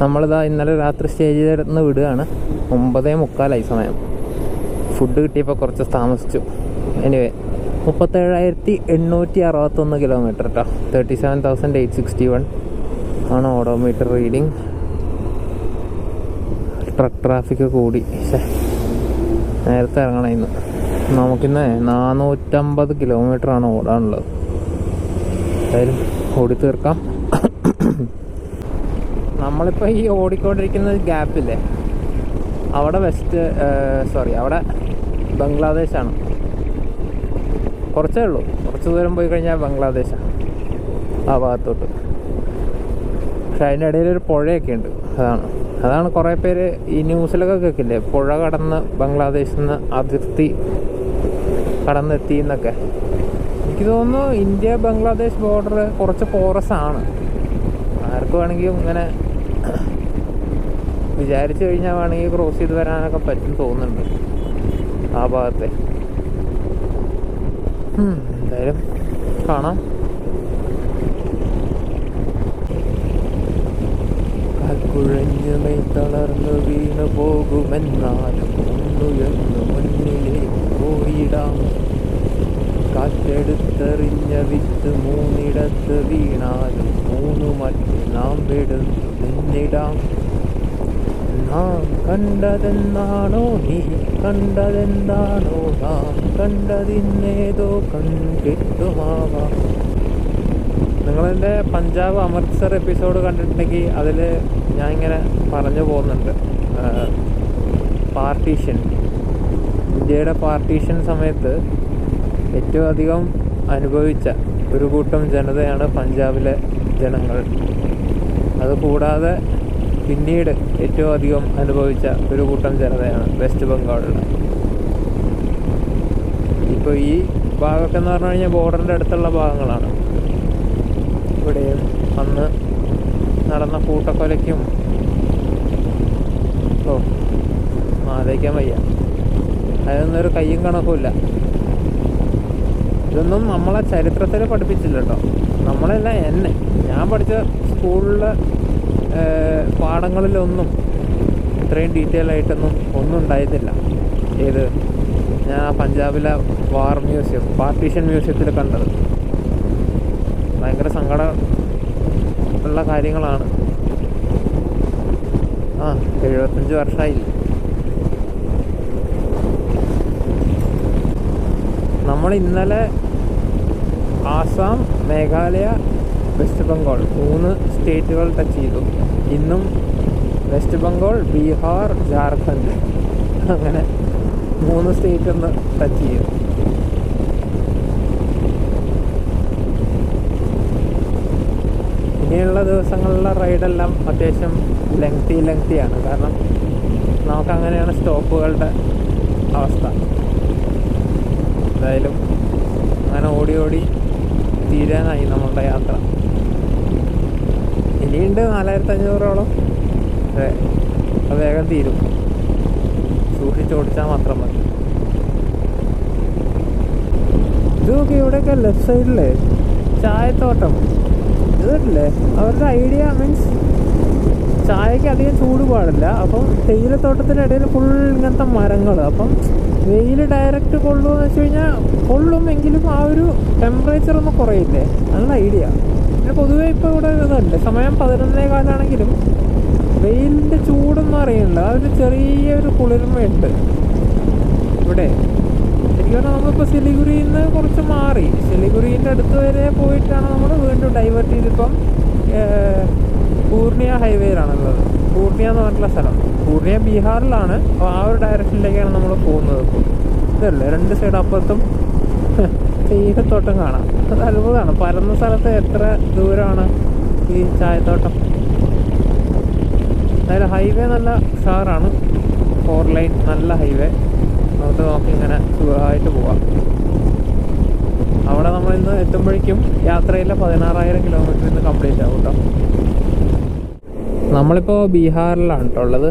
നമ്മളിതാ ഇന്നലെ രാത്രി സ്റ്റേ ചെയ്തിരുന്ന് വിടുകയാണ്. ഒമ്പതേ മുക്കാലായി സമയം. ഫുഡ് കിട്ടിയപ്പോൾ കുറച്ച് താമസിച്ചു. എനിവേ മുപ്പത്തേഴായിരത്തി എണ്ണൂറ്റി അറുപത്തൊന്ന് കിലോമീറ്റർ കേട്ടോ thirty seven thousand eight sixty one ആണ് ഓഡോമീറ്റർ റീഡിങ് ട്രക്ക് ട്രാഫിക് കൂടി. നേരത്തെ ഇറങ്ങണം ഇന്ന്. നമുക്കിന്ന് നാനൂറ്റമ്പത് കിലോമീറ്റർ ആണ് ഓടാനുള്ളത്. എന്തായാലും ഓടി തീർക്കാം നമ്മളിപ്പോൾ ഈ ഓടിക്കൊണ്ടിരിക്കുന്ന ഗ്യാപ്പില്ലേ? അവിടെ വെസ്റ്റ് സോറി അവിടെ ബംഗ്ലാദേശാണ്. കുറച്ചേ ഉള്ളൂ. കുറച്ച് ദൂരം പോയി കഴിഞ്ഞാൽ ബംഗ്ലാദേശാണ്. ആ ഭാഗത്തോട്ട്. പക്ഷെ അതിന്റെ ഇടയിൽ ഒരു പുഴയൊക്കെ ഉണ്ട്. അതാണ്. അതാണ് കുറേ പേര് ഈ ന്യൂസിലൊക്കെ കേൾക്കില്ലേ? പുഴ കടന്ന് ബംഗ്ലാദേശിൽ നിന്ന് അതിർത്തി കടന്നെത്തി എന്നൊക്കെ. എനിക്ക് തോന്നുന്നു ഇന്ത്യ ബംഗ്ലാദേശ് ബോർഡർ കുറച്ച് പോറസ് ആണ്. ആർക്ക് വേണമെങ്കിലും ഇങ്ങനെ വിചാരിച്ചു കഴിഞ്ഞാൽ വേണമെങ്കിൽ ക്രോസ് ചെയ്ത് വരാനൊക്കെ പറ്റും തോന്നുന്നുണ്ട് ആ ഭാഗത്തെ. എന്തായാലും കാണാം. കുഴഞ്ഞു മെയ് തളർന്നു വീണു പോകുമെന്നാലും ഒന്നുയർന്നു മുന്നിലേക്ക് പോയിടാം. കാറ്റെടുത്തെറിഞ്ഞ വിത്ത് മൂന്നിടത്ത് വീണാലും മറ്റ് നാം കണ്ടതെന്നാണോ നീ കണ്ടതെന്താണോ നാം കണ്ടതിന്നേതോ കണ്ടിട്ടുമാവാം. നിങ്ങളെന്റെ പഞ്ചാബ് അമൃത്സർ എപ്പിസോഡ് കണ്ടിട്ടുണ്ടെങ്കിൽ അതിൽ ഞാൻ ഇങ്ങനെ പറഞ്ഞു പോകുന്നുണ്ട്. പാർട്ടീഷൻ ഇന്ത്യയുടെ പാർട്ടീഷൻ സമയത്ത് ഏറ്റവും അധികം അനുഭവിച്ച ഒരു കൂട്ടം ജനതയാണ് പഞ്ചാബിലെ ജനങ്ങൾ. അതുകൂടാതെ പിന്നീട് ഏറ്റവും അധികം അനുഭവിച്ച ഒരു കൂട്ടം ജനതയാണ് വെസ്റ്റ് ബംഗാളിലെ. ഇപ്പോൾ ഈ ഭാഗമൊക്കെ എന്ന് പറഞ്ഞു കഴിഞ്ഞാൽ ബോർഡറിന്റെ അടുത്തുള്ള ഭാഗങ്ങളാണ്. ഇവിടെയും അന്ന് നടന്ന കൂട്ടക്കൊലയ്ക്കും ഓ ആലോചിക്കാൻ വയ്യ. ഒരു കയ്യും കണക്കുമില്ല. ഇതൊന്നും നമ്മളെ ചരിത്രത്തിൽ പഠിപ്പിച്ചില്ല കേട്ടോ. നമ്മളല്ല എന്നെ ഞാൻ പഠിച്ച സ്കൂളിലെ പാഠങ്ങളിലൊന്നും ഇത്രയും ഡീറ്റെയിൽ ആയിട്ടൊന്നും ഒന്നും ഉണ്ടായിരുന്നില്ല. ഏത്? ഞാൻ ആ പഞ്ചാബിലെ വാർ മ്യൂസിയം പാർട്ടീഷൻ മ്യൂസിയത്തിൽ കണ്ടത്. ഭയങ്കര സങ്കടം ഉള്ള കാര്യങ്ങളാണ്. ആ എഴുപത്തഞ്ച് വർഷമായില്ല നമ്മൾ ഇന്നലെ ആസാം മേഘാലയ വെസ്റ്റ് ബംഗാൾ മൂന്ന് സ്റ്റേറ്റുകൾ ടച്ച് ചെയ്തു. ഇന്നും വെസ്റ്റ് ബംഗാൾ ബീഹാർ ജാർഖണ്ഡ് അങ്ങനെ മൂന്ന് സ്റ്റേറ്റ് ഒന്ന് ടച്ച് ചെയ്യും. ഇനിയുള്ള ദിവസങ്ങളിലെ റൈഡെല്ലാം അത്യാവശ്യം ലെങ്തി ലെങ്തിയാണ് കാരണം നമുക്കങ്ങനെയാണ് സ്റ്റോപ്പുകളുടെ അവസ്ഥ. എന്തായാലും അങ്ങനെ ഓടി ഓടി തീരാനായി നമ്മളുടെ യാത്ര. ഇനിയുണ്ട് നാലായിരത്തി അഞ്ഞൂറോളം അതെ അത് വേഗം തീരും. സൂക്ഷിച്ചോടിച്ചാൽ മാത്രം മതി. ഇതൊക്കെ ഇവിടെയൊക്കെ ലെഫ്റ്റ് സൈഡിൽ ചായത്തോട്ടം. ഇതല്ലേ അവരുടെ ഐഡിയ മീൻസ് ചായക്ക് അധികം ചൂട് പാടില്ല. അപ്പം തേയിലത്തോട്ടത്തിന്റെ ഇടയിൽ ഫുൾ ഇങ്ങനത്തെ മരങ്ങൾ അപ്പം വെയിൽ ഡയറക്റ്റ് കൊള്ളുമെന്ന് വെച്ച് കഴിഞ്ഞാൽ കൊള്ളും എങ്കിലും ആ ഒരു ടെമ്പറേച്ചർ ഒന്ന് കുറയില്ലേ? നല്ല ഐഡിയ പിന്നെ പൊതുവേ ഇപ്പോൾ ഇവിടെ ഇതുണ്ട് സമയം പതിനൊന്നേ കാലാണെങ്കിലും വെയിലിന്റെ ചൂടൊന്നും അറിയണ്ട. ആ ഒരു ചെറിയൊരു കുളിർമയുണ്ട്. ഇവിടെ ശരിക്കും പറഞ്ഞാൽ നമ്മളിപ്പോൾ സിലിഗുരിയിൽ നിന്ന് കുറച്ച് മാറി. സിലിഗുരിന്റെ അടുത്ത് വരെ പോയിട്ടാണ് നമ്മൾ വീണ്ടും ഡൈവേർട്ട് ചെയ്തിപ്പം പൂർണിയ ഹൈവേയിലാണുള്ളത്. പൂർണിയ എന്ന് പറഞ്ഞിട്ടുള്ള സ്ഥലം. പൂർണിയ ബീഹാറിലാണ്. അപ്പോൾ ആ ഒരു ഡയറക്ഷനിലേക്കാണ് നമ്മൾ പോകുന്നത് ഇതല്ലേ? രണ്ട് സൈഡ് അപ്പുറത്തും. തേയിലത്തോട്ടം കാണാം. അത് അത്ഭുതമാണ്. പരന്ന സ്ഥലത്ത് എത്ര ദൂരമാണ് ഈ ചായത്തോട്ടം? എന്തായാലും ഹൈവേ നല്ല ഉഷാറാണ്. ഫോർ ലൈൻ നല്ല ഹൈവേ നമുക്ക് നോക്കി ഇങ്ങനെ സുഖമായിട്ട് പോവാം. അവിടെ നമ്മൾ ഇന്ന് എത്തുമ്പോഴേക്കും യാത്രയിലെ പതിനാറായിരം കിലോമീറ്റർ ഇന്ന് കംപ്ലീറ്റ് ആവും കേട്ടോ നമ്മളിപ്പോൾ ബീഹാറിലാണ് കേട്ടോ ഉള്ളത്.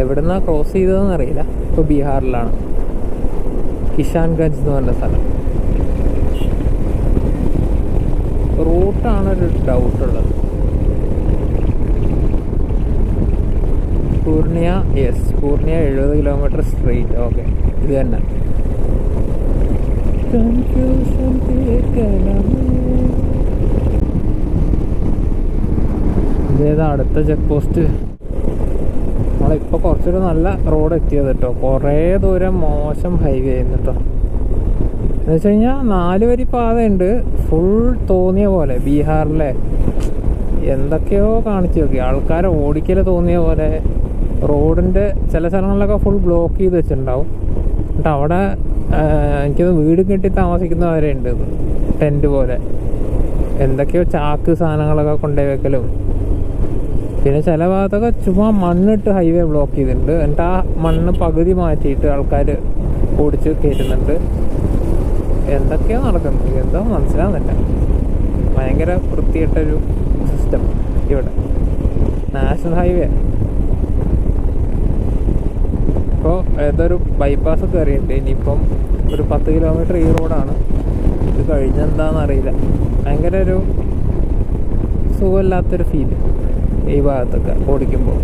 എവിടുന്നാണ് ക്രോസ് ചെയ്തതെന്ന് അറിയില്ല ഇപ്പോൾ ബീഹാറിലാണ്. കിഷാൻഗഞ്ച് എന്ന് പറഞ്ഞ സ്ഥലം. റൂട്ടാണ് ഒരു ഡൗട്ട് ഉള്ളത്. പൂർണിയ യെസ് പൂർണിയ എഴുപത് കിലോമീറ്റർ സ്ട്രെയിറ്റ് ഓക്കെ ഇത് തന്നെ. കൺഫ്യൂഷൻ ഇതേതാ അടുത്ത ചെക്ക് പോസ്റ്റ് നമ്മളിപ്പോൾ കുറച്ചൊരു നല്ല റോഡ് എത്തിയത് കേട്ടോ കുറേ ദൂരം മോശം ഹൈവേ ആയിരുന്നു കേട്ടോ എന്ന് വെച്ച് കഴിഞ്ഞാൽ നാല് വരി പാതയുണ്ട്. ഫുൾ തോന്നിയ പോലെ. ബീഹാറിലെ എന്തൊക്കെയോ കാണിച്ചു നോക്കി. ആൾക്കാരെ ഓടിക്കൽ തോന്നിയ പോലെ റോഡിന്റെ ചില സ്ഥലങ്ങളിലൊക്കെ ഫുൾ ബ്ലോക്ക് ചെയ്ത് വെച്ചിട്ടുണ്ടാവും. എന്നിട്ട് അവിടെ എനിക്കത് വീട് കെട്ടി താമസിക്കുന്നവരെ ഉണ്ട്. ടെന്റ് പോലെ. എന്തൊക്കെയോ ചാക്ക് സാധനങ്ങളൊക്കെ കൊണ്ടുപോയി വെക്കലും. പിന്നെ ചില ഭാഗത്തൊക്കെ ചുമ്മാ മണ്ണിട്ട് ഹൈവേ ബ്ലോക്ക് ചെയ്തിട്ടുണ്ട്. എന്നിട്ട് ആ മണ്ണ് പകുതി മാറ്റിയിട്ട് ആൾക്കാർ ഓടിച്ച് കയറ്റുന്നുണ്ട്. എന്തൊക്കെയോ നടക്കുന്നത് എന്തോ മനസ്സിലാവുന്നില്ല. ഭയങ്കര വൃത്തിയിട്ടൊരു സിസ്റ്റം ഇവിടെ. നാഷണൽ ഹൈവേ ഇപ്പോൾ ഏതൊരു ബൈപ്പാസ് കയറിയിട്ടുണ്ട് ഇനിയിപ്പം ഒരു പത്ത് കിലോമീറ്റർ ഈ റോഡാണ് ഇത് കഴിഞ്ഞെന്താണെന്ന് അറിയില്ല. ഭയങ്കര ഒരു സുഖമില്ലാത്തൊരു ഫീൽ ഈ ഭാഗത്തൊക്കെ ഓടിക്കുമ്പോൾ.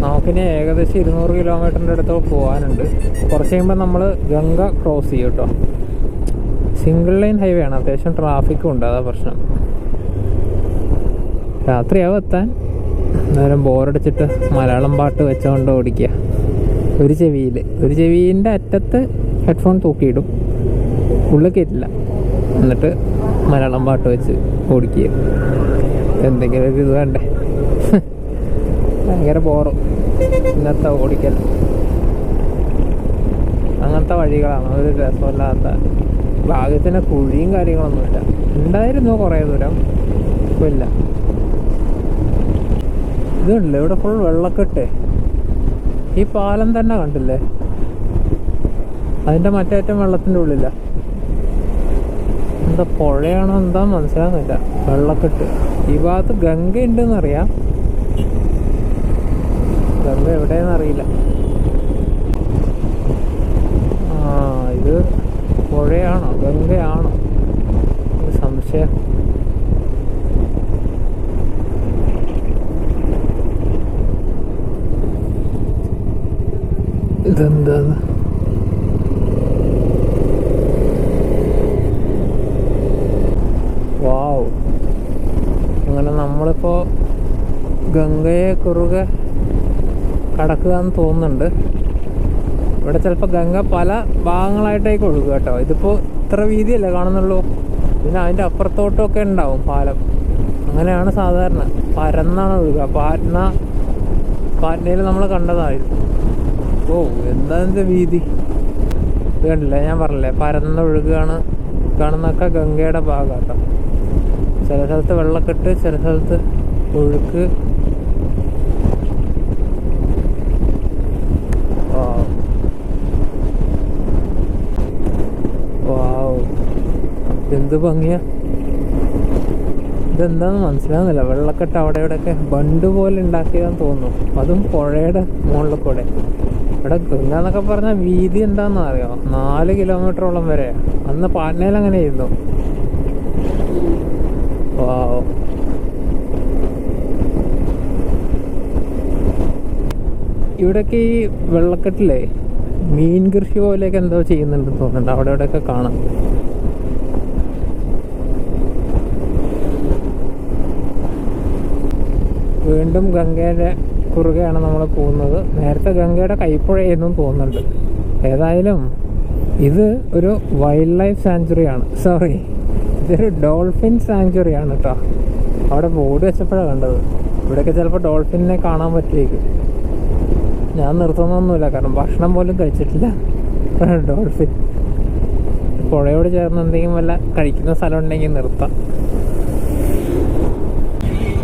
നമുക്കിനി ഏകദേശം ഇരുന്നൂറ് കിലോമീറ്ററിന്റെ അടുത്ത് പോകാനുണ്ട്. കുറച്ച് കഴിയുമ്പോൾ നമ്മൾ ഗംഗ ക്രോസ് ചെയ്യും കേട്ടോ. സിംഗിൾ ലൈൻ ഹൈവേ ആണ്. അത്യാവശ്യം ട്രാഫിക്കും ഉണ്ട്. അതാ പ്രശ്നം. രാത്രിയാവും എത്താൻ. നേരം ബോറടിച്ചിട്ട് മലയാളം പാട്ട് വെച്ചുകൊണ്ട് ഓടിക്കുക. ഒരു ചെവിയിൽ. ഒരു ചെവിന്റെ അറ്റത്ത് ഹെഡ്ഫോൺ തൂക്കിയിടും. ഉള്ളിൽ കയറ്റില്ല. എന്നിട്ട് മലയാളം പാട്ട് വെച്ച് ഓടിക്കുക. എന്തെങ്കിലും ഒരു ഇത് വേണ്ടേ? ഭയങ്കര ബോറും ഇന്നത്തെ ഓടിക്കൽ. അങ്ങനത്തെ വഴികളാണ്. ഒരു രസമില്ലാത്ത. ഭാഗ്യത്തിന് കുഴിയും കാര്യങ്ങളൊന്നുമില്ല. ഉണ്ടായിരുന്നു കുറേ ദൂരം? ഇല്ല. ഇതുണ്ടല്ലോ ഇവിടെ ഫുൾ വെള്ളക്കെട്ട്. ഈ പാലം തന്നെ കണ്ടില്ലേ? അതിന്റെ മറ്റേറ്റം വെള്ളത്തിന്റെ ഉള്ളില്ല എന്താ പുഴയാണോ എന്താ മനസ്സിലാകുന്നില്ല വെള്ളക്കെട്ട്. ഈ ഭാഗത്ത് ഗംഗ ഉണ്ടെന്നറിയാം. ഗംഗ എവിടെയെന്ന് അറിയില്ല ആ ഇത് പുഴയാണോ ഗംഗയാണോ ഒരു സംശയം ഇതെന്താ വാവ് അങ്ങനെ നമ്മളിപ്പോൾ ഗംഗയെ കുറുകെ കടക്കുക എന്ന് തോന്നുന്നുണ്ട്. ഇവിടെ ചിലപ്പോൾ ഗംഗ പല ഭാഗങ്ങളായിട്ടേക്ക് ഒഴുകുക കേട്ടോ. ഇതിപ്പോൾ ഇത്ര വീതിയല്ലേ കാണുന്നുള്ളൂ? പിന്നെ അതിന്റെ അപ്പുറത്തോട്ടൊക്കെ ഉണ്ടാവും പാലം. അങ്ങനെയാണ് സാധാരണ. പരന്നാണ് ഒഴുകുക. പാറ്റ്ന പാറ്റ്നയിൽ നമ്മൾ കണ്ടതായിരുന്നു. ഓ എന്താ ഇതിന്റെ വീതി? ഇത് ഞാൻ പറഞ്ഞില്ലേ പരന്ന ഒഴുകുകയാണ് കാണുന്നൊക്കെ ഗംഗയുടെ ഭാഗം കേട്ടോ. ചില സ്ഥലത്ത് വെള്ളക്കെട്ട് ചില സ്ഥലത്ത് ഒഴുക്ക്. എന്ത് ഭംഗിയാ. ഇതെന്താന്ന് മനസ്സിലാവുന്നില്ല. വെള്ളക്കെട്ട് അവിടെ ഇവിടെയൊക്കെ ബണ്ട് പോലെ ഉണ്ടാക്കിയതാന്ന് തോന്നുന്നു. അതും പുഴയുടെ മുകളിൽ കൂടെ. ഇവിടെ ഗംഗ എന്നൊക്കെ പറഞ്ഞാൽ വീതി എന്താണെന്ന് അറിയോ? നാല് കിലോമീറ്ററോളം വരെ. അന്ന് പാറ്റ്നയിൽ അങ്ങനെ ആയിരുന്നു. വാവ്. ഇവിടെയൊക്കെ ഈ വെള്ളക്കെട്ടിലെ മീൻ കൃഷി പോലെയൊക്കെ എന്തോ ചെയ്യുന്നുണ്ടെന്ന് തോന്നുന്നുണ്ട്. അവിടെ ഇവിടെയൊക്കെ കാണാം. വീണ്ടും ഗംഗയുടെ കുറുകയാണ് നമ്മൾ പോകുന്നത്. നേരത്തെ ഗംഗയുടെ കൈപ്പുഴയെന്നും തോന്നുന്നുണ്ട്. ഏതായാലും ഇത് ഒരു വൈൽഡ് ലൈഫ് സാഞ്ചുറിയാണ് സോറി ഇതൊരു ഡോൾഫിൻ സാഞ്ചുറിയാണ് കേട്ടോ. അവിടെ ബോർഡ് വെച്ചപ്പോഴാണ് കണ്ടത്. ഇവിടെയൊക്കെ ചിലപ്പോൾ ഡോൾഫിനെ കാണാൻ പറ്റുമായിരിക്കും ഞാൻ നിർത്തുന്നൊന്നുമില്ല. കാരണം ഭക്ഷണം പോലും കഴിച്ചിട്ടില്ല. ഡോൾഫിൻ. പുഴയോട് ചേർന്ന് എന്തെങ്കിലും വല്ല കഴിക്കുന്ന സ്ഥലം ഉണ്ടെങ്കിൽ നിർത്താം.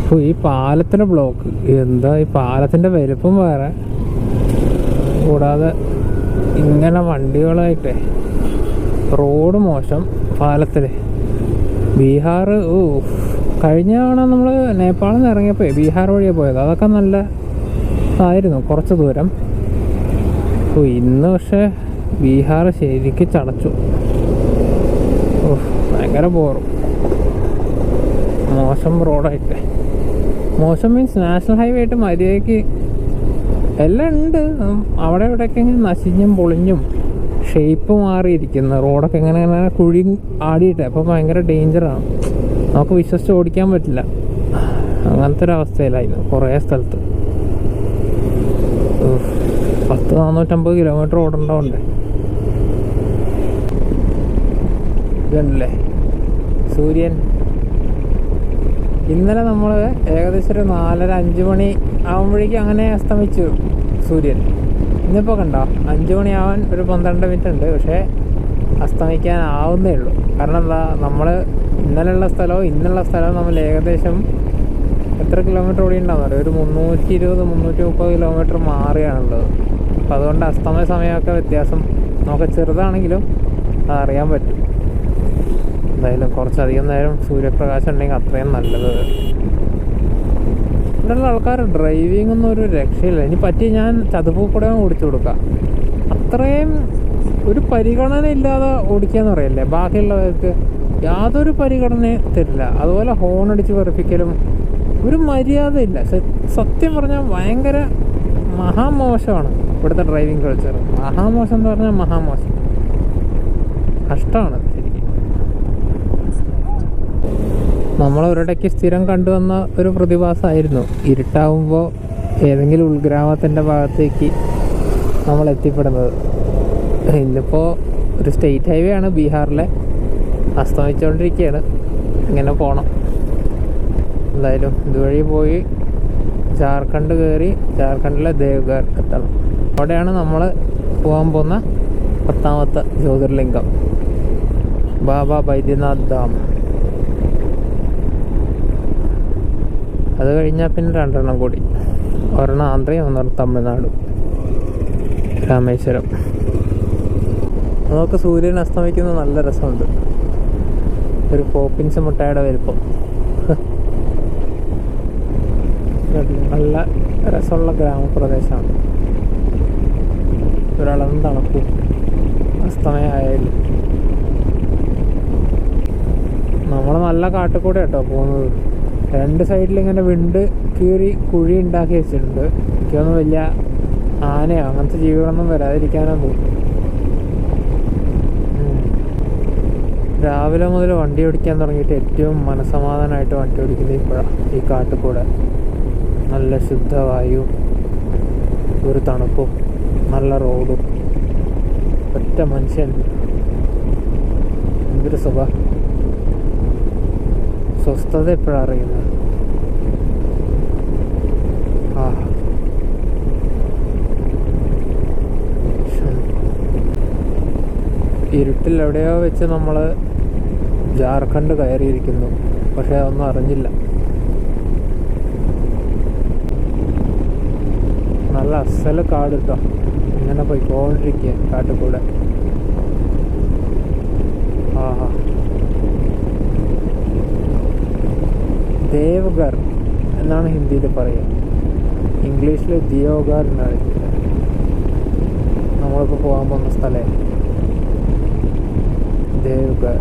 അപ്പോൾ ഈ പാലത്തിന്റെ ബ്ലോക്ക്. എന്താ ഈ പാലത്തിന്റെ വലുപ്പം വേറെ? കൂടാതെ ഇങ്ങനെ വണ്ടികളായിട്ടേ. റോഡ് മോശം പാലത്തിൽ. ബീഹാർ ഓ കഴിഞ്ഞ തവണ നമ്മൾ നേപ്പാളിൽ നിന്ന് ഇറങ്ങിയപ്പോൾ ബീഹാർ വഴിയാണ് പോയത്. അതൊക്കെ നല്ല ആയിരുന്നു കുറച്ച് ദൂരം. ഓ ഇന്ന് പക്ഷേ ബീഹാർ ശരിക്ക് ചടച്ചു. ഓ ഭയങ്കര ബോറും മോശം റോഡായിട്ട് മോശം മീൻസ് നാഷണൽ ഹൈവേ ആയിട്ട് മര്യാദയ്ക്ക് എല്ലാം ഉണ്ട്. അവിടെ ഇവിടെയൊക്കെ ഇങ്ങനെ നശിഞ്ഞും പൊളിഞ്ഞും ഷേപ്പ് മാറിയിരിക്കുന്നു. റോഡൊക്കെ ഇങ്ങനെ ഇങ്ങനെ കുഴി ആടിയിട്ട്. അപ്പോൾ ഭയങ്കര ഡേഞ്ചറാണ് നമുക്ക് വിശ്വസിച്ച് ഓടിക്കാൻ പറ്റില്ല. അങ്ങനത്തെ ഒരു അവസ്ഥയിലായിരുന്നു കുറേ സ്ഥലത്ത്. പത്ത് നാനൂറ്റമ്പത് കിലോമീറ്റർ ഓടേണ്ടതുണ്ട്. ഇതുണ്ടല്ലേ? സൂര്യൻ. ഇന്നലെ നമ്മൾ ഏകദേശം ഒരു നാലര അഞ്ച് മണി ആകുമ്പോഴേക്കും അങ്ങനെ അസ്തമിച്ചു സൂര്യൻ. ഇന്നിപ്പോൾ കണ്ടോ? അഞ്ച് മണിയാവാൻ ഒരു പന്ത്രണ്ട് മിനിറ്റ് ഉണ്ട്. പക്ഷേ അസ്തമിക്കാൻ ആവുന്നേ ഉള്ളൂ. കാരണം എന്താ? നമ്മൾ ഇന്നലെയുള്ള സ്ഥലവും ഇന്നുള്ള സ്ഥലവും നമ്മൾ ഏകദേശം എത്ര കിലോമീറ്റർ ഓടി അറിയാം? ഒരു മുന്നൂറ്റി ഇരുപത് മുന്നൂറ്റി മുപ്പത് കിലോമീറ്റർ മാറിയാണുള്ളത്. അപ്പോൾ അതുകൊണ്ട് അസ്തമയ സമയമൊക്കെ വ്യത്യാസം നമുക്ക് ചെറുതാണെങ്കിലും അറിയാൻ പറ്റും. എന്തായാലും കുറച്ചധികം നേരം സൂര്യപ്രകാശം ഉണ്ടെങ്കിൽ അത്രയും നല്ലത്. ഇവിടെയുള്ള ആൾക്കാർ ഡ്രൈവിംഗ് ഒന്നും ഒരു രക്ഷയില്ല. ഇനി പറ്റി ഞാൻ ചതുപ്പൂക്കൂടെ ഓടിച്ചു കൊടുക്കാം. അത്രയും ഒരു പരിഗണന ഇല്ലാതെ ഓടിക്കാന്ന് പറയല്ലേ? ബാക്കിയുള്ളവർക്ക് യാതൊരു പരിഗണനയും തരില്ല. അതുപോലെ ഹോൺ അടിച്ച് വെറുപ്പിക്കലും ഒരു മര്യാദയില്ല. സത്യം പറഞ്ഞാൽ ഭയങ്കര മഹാമോശമാണ് ഇവിടുത്തെ ഡ്രൈവിംഗ് കൾച്ചർ മഹാമോശം എന്ന് പറഞ്ഞാൽ മഹാമോശം. കഷ്ടമാണ് ശരിക്കും. നമ്മൾ ഒരിടയ്ക്ക് സ്ഥിരം കണ്ടുവന്ന ഒരു പ്രതിഭാസമായിരുന്നു. ഇരുട്ടാവുമ്പോൾ ഏതെങ്കിലും ഉൾഗ്രാമത്തിന്റെ ഭാഗത്തേക്ക് നമ്മൾ എത്തിപ്പെടുന്നത്. ഇന്നിപ്പോൾ ഒരു സ്റ്റേറ്റ് ഹൈവേ ആണ് ബീഹാറിലെ. അസ്തമിച്ചുകൊണ്ടിരിക്കുകയാണ് ഇങ്ങനെ പോകണം എന്തായാലും ഇതുവഴി പോയി ജാർഖണ്ഡ് കയറി ജാർഖണ്ഡിലെ ദേവ്ഗർ എത്തണം. അവിടെയാണ് നമ്മൾ പോകാൻ പോകുന്ന പത്താമത്തെ ജ്യോതിർലിംഗം. ബാബ ബൈദ്യനാഥ് ധാം. അത് കഴിഞ്ഞാൽ പിന്നെ രണ്ടെണ്ണം കൂടി. ഒരെണ്ണം ആന്ധ്രയും ഒന്നെണ്ണം തമിഴ്നാടും. രാമേശ്വരം. അതൊക്കെ സൂര്യൻ അസ്തമിക്കുന്നത് നല്ല രസമുണ്ട്. ഒരു പോപ്പിൻസ് മുട്ടായുടെ വലിപ്പം. നല്ല രസമുള്ള ഗ്രാമപ്രദേശമാണ്. ഒരളവും തണുപ്പും അസ്തമയായാലും. നമ്മൾ നല്ല കാട്ടിൽ കൂടെ കേട്ടോ പോകുന്നത്. രണ്ട് സൈഡിൽ ഇങ്ങനെ വിണ്ട് കീറി കുഴി ഉണ്ടാക്കി വെച്ചിട്ടുണ്ട്. എനിക്കൊന്നും വലിയ ആനയോ അങ്ങനത്തെ ജീവികളൊന്നും വരാതിരിക്കാനോ തോന്നുന്നു രാവിലെ മുതൽ വണ്ടി ഓടിക്കാൻ തുടങ്ങിയിട്ട് ഏറ്റവും മനസമാധാനമായിട്ട് വണ്ടി ഓടിക്കുന്നത് ഇപ്പോഴാണ് ഈ കാട്ടിൽ കൂടെ നല്ല ശുദ്ധവായു ഒരു തണുപ്പും നല്ല റോഡും ഒറ്റ മനുഷ്യൻ എന്തൊരു സുഖ സ്വസ്ഥത എപ്പോഴാണ് അറിയുന്നത്. ഇരുട്ടിൽ എവിടെയോ വെച്ച് നമ്മൾ ജാർഖണ്ഡ് കയറിയിരിക്കുന്നു പക്ഷെ അതൊന്നും അറിഞ്ഞില്ല. നല്ല അസല കാട് കേട്ടോ ഇങ്ങനെ പോയിക്കൊണ്ടിരിക്കുക കാട്ടിൽ കൂടെ ആഹാ. ദേവഗർ എന്നാണ് ഹിന്ദിയിൽ പറയുക. ഇംഗ്ലീഷിൽ ദിയോഗർ എന്നാണ് നമ്മളിപ്പോൾ പോകാൻ പോകുന്ന സ്ഥലം. ദേവഗർ.